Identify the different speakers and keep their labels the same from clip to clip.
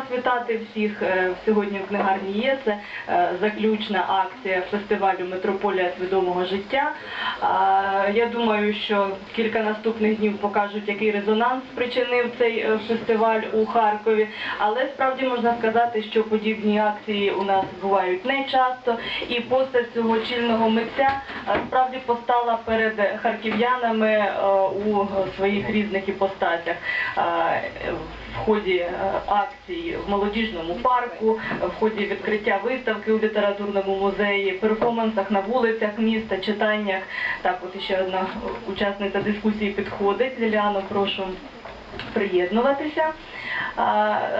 Speaker 1: вас вітати всіх е, сьогодні в книгарні є. Це е, заключна акція фестивалю Метрополія свідомого життя. Я думаю, що кілька наступних днів покажуть, який резонанс спричинив цей е, фестиваль у Харкові. Але справді можна сказати, що подібні акції у нас бувають не часто, і постать цього чільного митця справді постала перед харків'янами у своїх різних іпостасях. В ході е, в молодіжному парку, в ході відкриття виставки у літературному музеї, перформансах на вулицях міста, читаннях. Так, от ще одна учасниця дискусії підходить. Ліліано, прошу приєднуватися.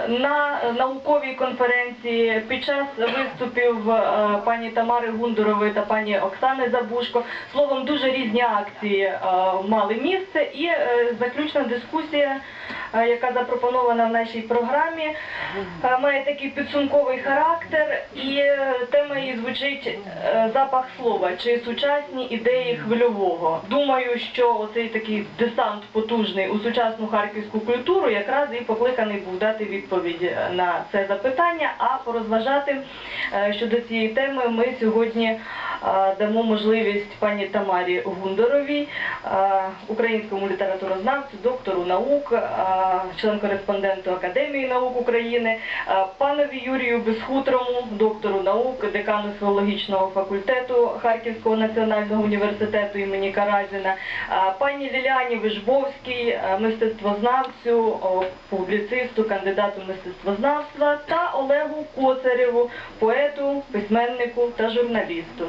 Speaker 1: На науковій конференції під час виступів е, пані Тамари Гундурової та пані Оксани Забушко словом дуже різні акції е, мали місце і е, заключна дискусія, яка запропонована в нашій програмі, має такий підсумковий характер, і тема її звучить запах слова чи сучасні ідеї хвильового. Думаю, що оцей такий десант потужний у сучасну харківську культуру якраз і покликаний був дати відповідь е, на це запитання. А порозважати е, щодо цієї теми ми сьогодні е, дамо можливість пані Тамарі Гундоровій, українському літературознавцю, доктору наук, член-кореспонденту Академії наук України, панові Юрію Безхутрому, доктору наук, декану філологічного факультету Харківського національного університету імені Каразіна, пані Ліляні Вижбовській, мистецтвознавцю, о, публіцисту, кандидату мистецтвознавства та Олегу Коцарєву, поету, письменнику та журналісту.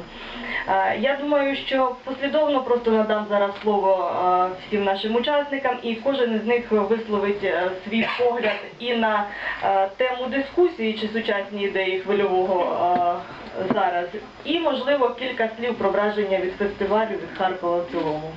Speaker 1: Е, Я думаю, що послідовно просто надам зараз слово е, всім нашим учасникам, і кожен із них висловить е, свій погляд і на тему дискусії чи сучасні ідеї хвильового зараз, і можливо кілька слів про враження від фестивалю від Харкова цілому.